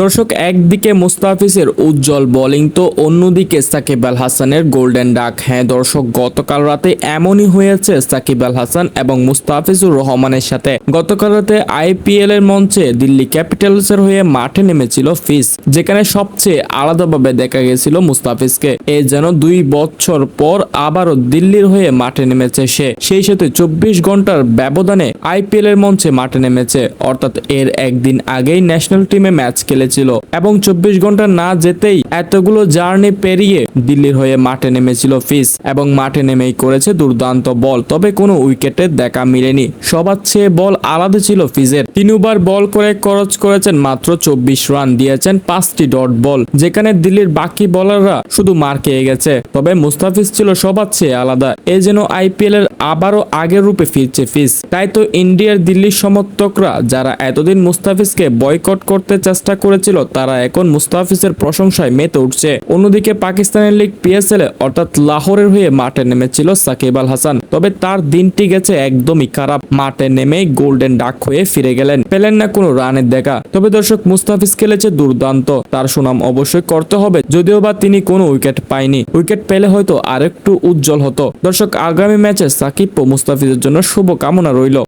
দর্শক, একদিকে মুস্তাফিজের উজ্জ্বল বোলিং তো অন্যদিকে সাকিব আল হাসানের গোল্ডেন ডাক। হ্যাঁ দর্শক, গতকাল রাতে এমনই হয়েছে সাকিব আল হাসান এবং মুস্তাফিজুর রহমানের সাথে। গতকাল রাতে আইপিএল এর মঞ্চে দিল্লি ক্যাপিটালসের হয়ে মাঠে নেমেছিল ফিস, যেখানে সবচেয়ে আলাদাভাবে দেখা গেছিল মুস্তাফিজকে। এ যেন দুই বছর পর আবারও দিল্লির হয়ে মাঠে নেমেছে সে। সেই সাথে চব্বিশ ঘণ্টার ব্যবধানে আইপিএল এর মঞ্চে মাঠে নেমেছে। অর্থাৎ এর একদিন আগেই ন্যাশনাল টিমে ম্যাচ খেলেছিল এবং চব্বিশ ঘণ্টা না যেতেই এতগুলো জার্নি পেরিয়ে দিল্লির হয়ে মাঠে নেমেছিল ফিস এবং মাঠে নেমেই করেছে দুর্দান্ত বল। তবে কোনো উইকেটে দেখা মিলেনি। সবার চেয়ে বল আলাদা ছিল ফিজের। তিনবার বল করে খরচ করেছেন মাত্র চব্বিশ রান দিয়েছেন পাঁচটি ডট বল, যেখানে দিল্লির বাকি বলাররা শুধু মার খেয়ে গেছে। তবে মুস্তাফিজ ছিল সবার চেয়ে আলাদা। এ যেন আইপিএল এর আবারও আগের রূপে ফিরছে ফিস। তাই তো ইন্ডিয়ার দিল্লির সমর্থকরা, যারা এতদিন মুস্তাফিজকে বয়কট করতে চেষ্টা করেছিল তারা এখন মুস্তাফিজের প্রশংসায় মেতে উঠছে। অন্যদিকে পাকিস্তানের লিগ পিএসএল, অর্থাৎ লাহোরের হয়ে মাঠে নেমেছিল সাকিব আল হাসান। তবে তার দিনটি গেছে একদমই খারাপ। মাঠে নেমেই গোল্ডেন ডাক হয়ে ফিরে গেলেন। পেলেন না কোনো রানের দেখা। তবে দর্শক, মুস্তাফিজ খেলেছে দুর্দান্ত। তার সুনাম অবশ্যই করতে হবে, যদিও বা তিনি কোনো উইকেট পায়নি। উইকেট পেলে হয়তো আরেকটু উজ্জ্বল হতো। দর্শক, আগামী ম্যাচে সাকিব ও মুস্তাফিজের জন্য শুভ কামনা রইল।